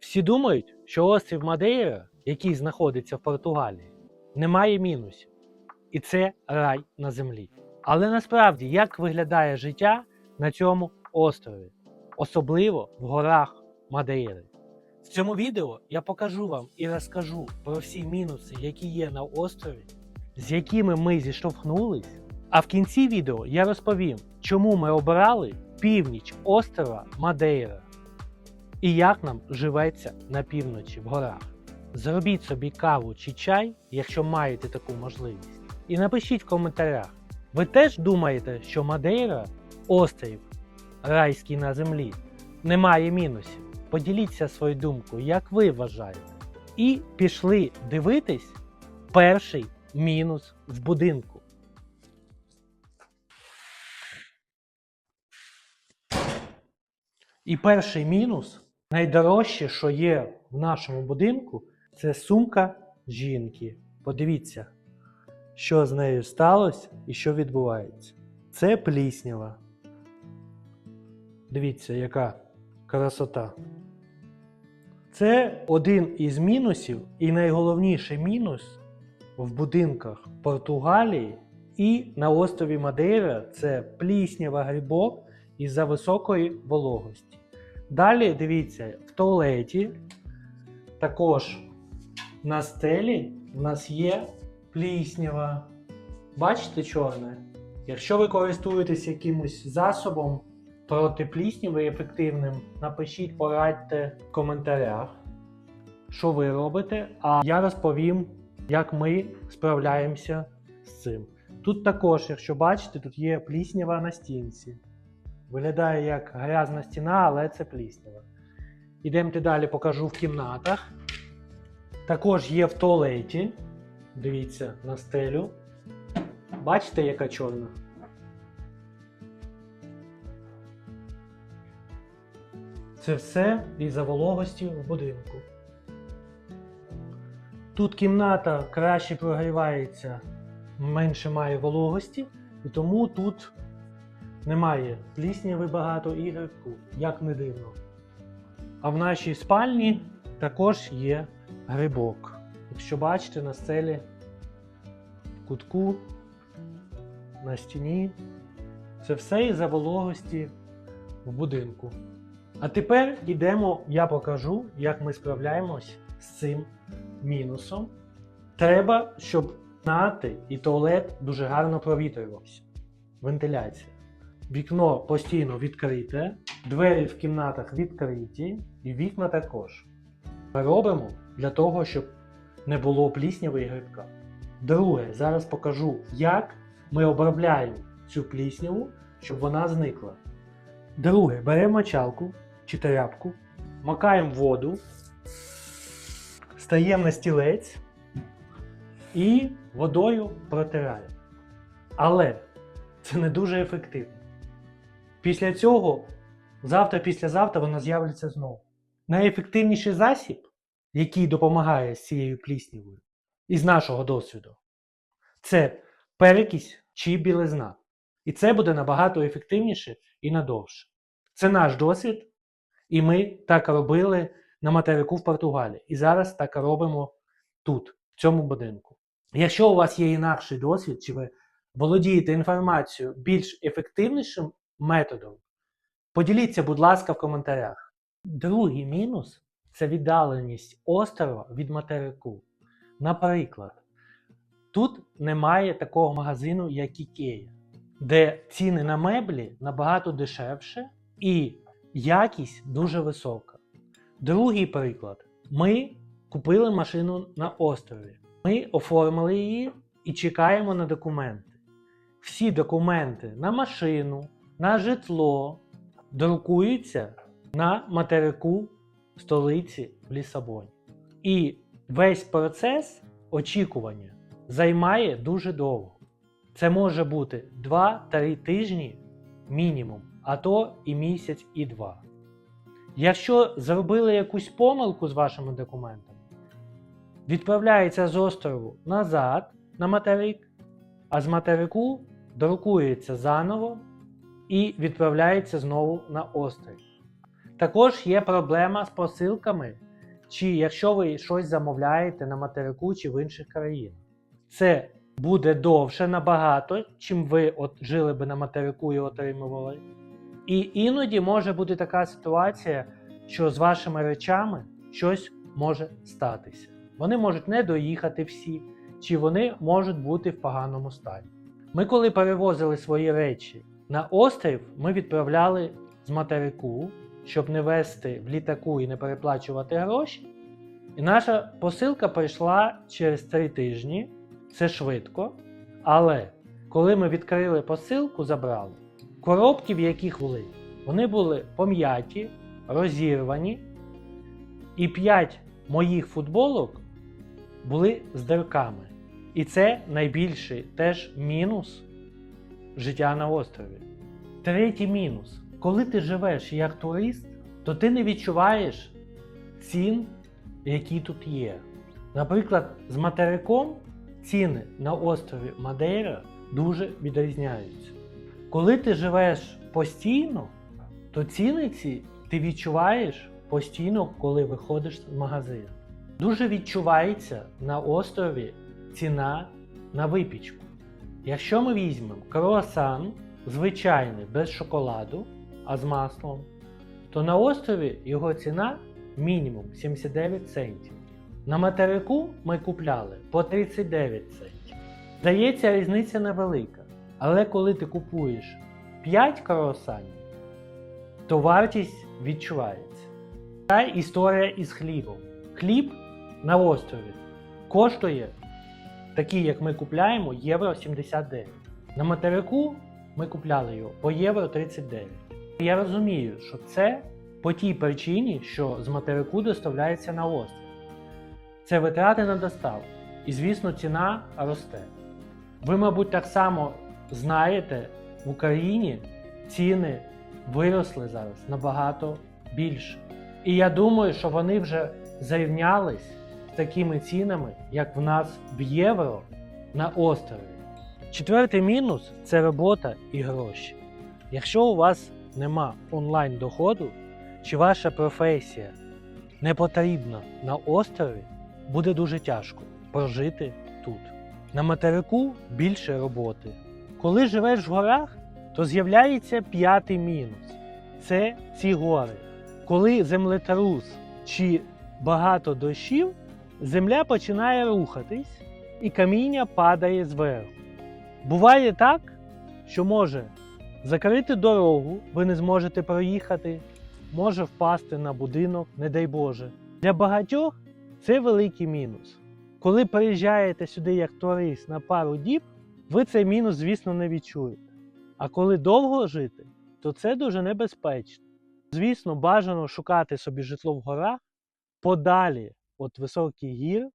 Всі думають, що острів Мадейра, який знаходиться в Португалії, не має мінусів. І це рай на землі. Але насправді, як виглядає життя на цьому острові, особливо в горах Мадейри? В цьому відео я покажу вам і розкажу про всі мінуси, які є на острові, з якими ми зіштовхнулись. А в кінці відео я розповім, чому ми обирали північ острова Мадейра і як нам живеться на півночі в горах. Зробіть собі каву чи чай, якщо маєте таку можливість. І напишіть в коментарях, ви теж думаєте, що Мадейра острів райський на землі не має мінусів? Поділіться свою думкою, як ви вважаєте. І пішли дивитись перший мінус в будинку. І перший мінус, найдорожче, що є в нашому будинку, це сумка жінки. Подивіться, що з нею сталося і що відбувається. Це пліснява. Дивіться, яка красота. Це один із мінусів, і найголовніший мінус в будинках Португалії і на острові Мадейра це пліснява грибок із-за високої вологості. Далі дивіться, в туалеті також на стелі в нас є пліснява. Бачите чорне? Якщо ви користуєтесь якимось засобом проти плісняви ефективним, напишіть, порадьте в коментарях, що ви робите, а я розповім, як ми справляємося з цим. Тут також, якщо бачите, тут є пліснява на стінці. Виглядає як грязна стіна, але це пліснява. Ідемте далі, покажу в кімнатах. Також є в туалеті. Дивіться на стелю. Бачите, яка чорна? Це все із-за вологості в будинку. Тут кімната краще прогрівається, менше має вологості, і тому тут немає плісняви багато і грибку, як не дивно. А в нашій спальні також є грибок. Якщо бачите на стелі, в кутку, на стіні, це все із-за вологості в будинку. А тепер йдемо, я покажу, як ми справляємось з цим мінусом. Треба, щоб кімнати і туалет дуже гарно провітрювався. Вентиляція. Вікно постійно відкрите, двері в кімнатах відкриті, і вікна також. Ми робимо для того, щоб не було плісняви і грибка. Друге, зараз покажу, як ми обробляємо цю плісняву, щоб вона зникла. Друге, беремо мочалку чи тряпку, макаємо воду, стаємо на стілець і водою протираємо. Але це не дуже ефективно. Після цього, завтра-післязавтра вона з'явиться знову. Найефективніший засіб, який допомагає з цією пліснявою, із нашого досвіду, це перекись чи білизна. І це буде набагато ефективніше і надовше. Це наш досвід, і ми так робили на материку в Португалії. І зараз так робимо тут, в цьому будинку. Якщо у вас є інакший досвід, чи ви володієте інформацією більш ефективнішим методом, поділіться, будь ласка, в коментарях. Другий мінус це віддаленість острова від материку. Наприклад, тут немає такого магазину, як Ікея, де ціни на меблі набагато дешевше і якість дуже висока. Другий приклад: ми купили машину на острові. Ми оформили її і чекаємо на документи. Всі документи на машину, на житло друкуються на материку столиці в Лісабоні. І весь процес очікування займає дуже довго. Це може бути 2-3 тижні мінімум, а то і місяць, і два. Якщо зробили якусь помилку з вашими документами, відправляється з острову назад на материк, а з материку друкується заново і відправляється знову на острів. Також є проблема з посилками чи якщо ви щось замовляєте на материку чи в інших країнах. Це буде довше набагато, чим ви от жили би на материку і отримували. І іноді може бути така ситуація, що з вашими речами щось може статися. Вони можуть не доїхати всі, чи вони можуть бути в поганому стані. Ми, коли перевозили свої речі на острів, ми відправляли з материку, щоб не везти в літаку і не переплачувати гроші. І наша посилка прийшла через три тижні. Це швидко. Але коли ми відкрили посилку, забрали, коробки, в яких були, вони були пом'яті, розірвані, і п'ять моїх футболок були з дирками. І це найбільший теж мінус життя на острові. Третій мінус. Коли ти живеш як турист, то ти не відчуваєш цін, які тут є. Наприклад, з материком ціни на острові Мадейра дуже відрізняються. Коли ти живеш постійно, то ціни ці ти відчуваєш постійно, коли виходиш з магазину. Дуже відчувається на острові ціна на випічку. Якщо ми візьмемо круасан звичайний без шоколаду, а з маслом, то на острові його ціна мінімум 79 центів. На материку ми купляли по 39 центів. Здається, різниця невелика. Але коли ти купуєш 5 круасанів, то вартість відчувається. Та історія із хлібом. Хліб на острові коштує, такий як ми купляємо, євро 79. На материку ми купляли його по євро 39. Я розумію, що це по тій причині, що з материку доставляється на острів. Це витрати на доставку. І, звісно, ціна росте. Ви, мабуть, так само знаєте, в Україні ціни виросли зараз набагато більше. І я думаю, що вони вже зрівнялись такими цінами, як в нас в євро на острові. Четвертий мінус це робота і гроші. Якщо у вас нема онлайн доходу, чи ваша професія не потрібна на острові, буде дуже тяжко прожити тут. На материку більше роботи. Коли живеш в горах, то з'являється п'ятий мінус це ці гори. Коли землетрус чи багато дощів, земля починає рухатись і каміння падає зверху. Буває так, що може закрити дорогу, ви не зможете проїхати, може впасти на будинок, не дай Боже. Для багатьох це великий мінус. Коли приїжджаєте сюди як турист на пару діб, ви цей мінус, звісно, не відчуєте. А коли довго жити, то це дуже небезпечно. Звісно, бажано шукати собі житло в горах подалі від високих гір,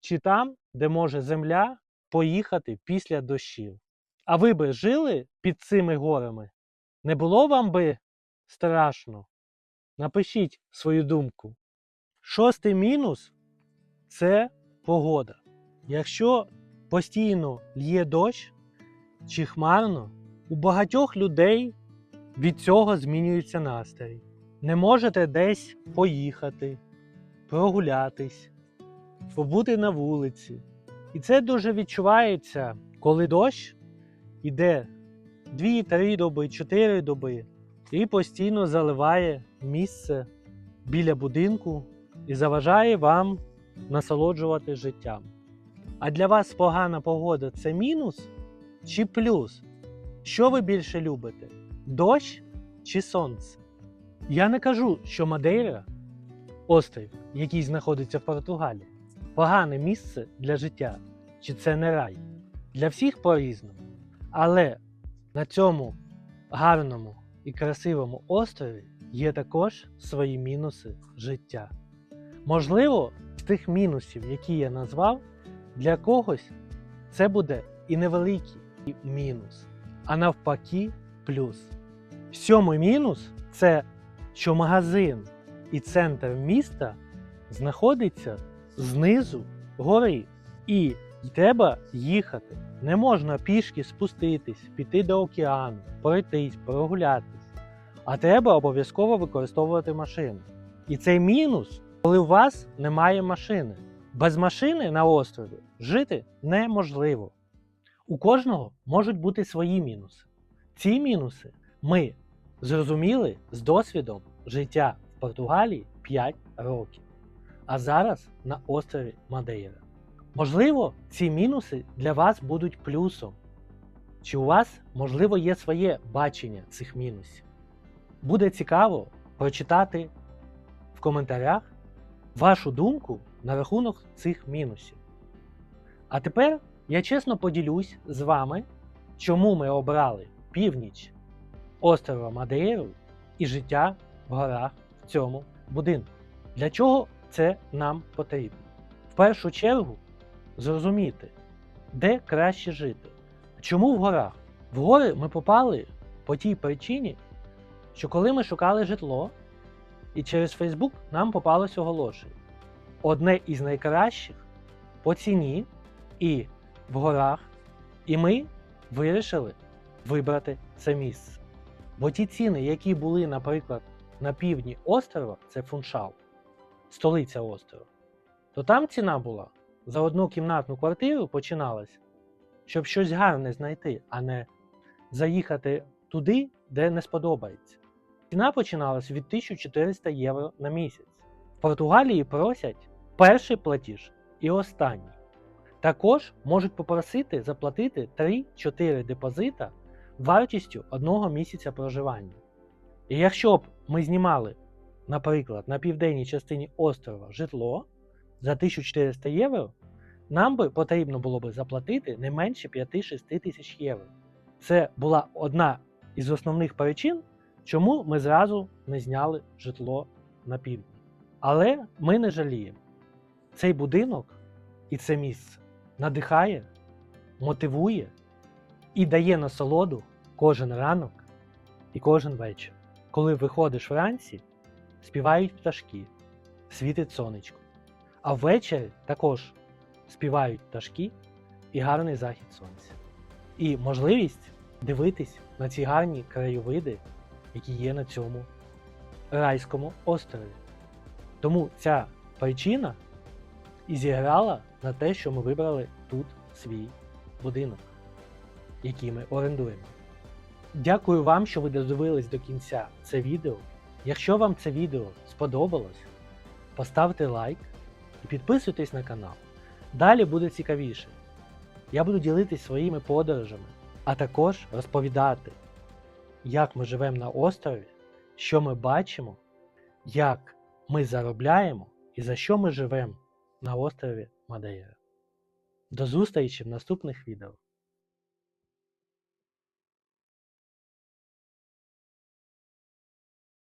чи там, де може земля поїхати після дощів. А ви би жили під цими горами? Не було вам би страшно? Напишіть свою думку. Шостий мінус це погода. Якщо постійно лє дощ чи хмарно, у багатьох людей від цього змінюється настрій. Не можете десь поїхати, прогулятись, побути на вулиці. І це дуже відчувається, коли дощ іде 2-3 доби, 4 доби і постійно заливає місце біля будинку і заважає вам насолоджувати життям. А для вас погана погода це мінус чи плюс? Що ви більше любите? Дощ чи сонце? Я не кажу, що Мадейра, острів, який знаходиться в Португалії, погане місце для життя, чи це не рай. Для всіх по-різному. Але на цьому гарному і красивому острові є також свої мінуси життя. Можливо, з тих мінусів, які я назвав, для когось це буде і невеликий мінус, а навпаки, плюс. Сьомий мінус це що магазин і центр міста знаходиться знизу гори. І треба їхати. Не можна пішки спуститись, піти до океану, пройтись, прогулятись. А треба обов'язково використовувати машину. І цей мінус Коли у вас немає машини. Без машини на острові жити неможливо. У кожного можуть бути свої мінуси. Ці мінуси ми зрозуміли з досвідом життя Португалії 5 років, а зараз на острові Мадейра. Можливо, ці мінуси для вас будуть плюсом. Чи у вас, можливо, є своє бачення цих мінусів? Буде цікаво прочитати в коментарях вашу думку на рахунок цих мінусів. А тепер я чесно поділюсь з вами, чому ми обрали північ острова Мадейру і життя в горах цьому будинку. Для чого це нам потрібно? В першу чергу зрозуміти, де краще жити. Чому в горах? В гори ми попали по тій причині, що коли ми шукали житло, і через Facebook нам попалось оголошення. Одне із найкращих по ціні і в горах, і ми вирішили вибрати це місце. Бо ті ціни, які були, наприклад, на півдні острова, це Фуншал, столиця острова, то там ціна була за одну кімнатну квартиру починалась, щоб щось гарне знайти, а не заїхати туди, де не сподобається. Ціна починалась від 1400 євро на місяць. В Португалії просять перший платіж і останній. Також можуть попросити заплатити 3-4 депозита вартістю одного місяця проживання. І якщо б ми знімали, наприклад, на південній частині острова житло за 1400 євро, нам би потрібно було б заплатити не менше 5-6 тисяч євро. Це була одна із основних причин, чому ми зразу не зняли житло на півдні. Але ми не жаліємо. Цей будинок і це місце надихає, мотивує і дає насолоду кожен ранок і кожен вечір. Коли виходиш вранці, співають пташки, світить сонечко. А ввечері також співають пташки і гарний захід сонця. І можливість дивитись на ці гарні краєвиди, які є на цьому райському острові. Тому ця причина і зіграла на те, що ми вибрали тут свій будинок, який ми орендуємо. Дякую вам, що ви додивились до кінця це відео. Якщо вам це відео сподобалось, поставте лайк і підписуйтесь на канал. Далі буде цікавіше. Я буду ділитись своїми подорожами, а також розповідати, як ми живемо на острові, що ми бачимо, як ми заробляємо і за що ми живемо на острові Мадейра. До зустрічі в наступних відео.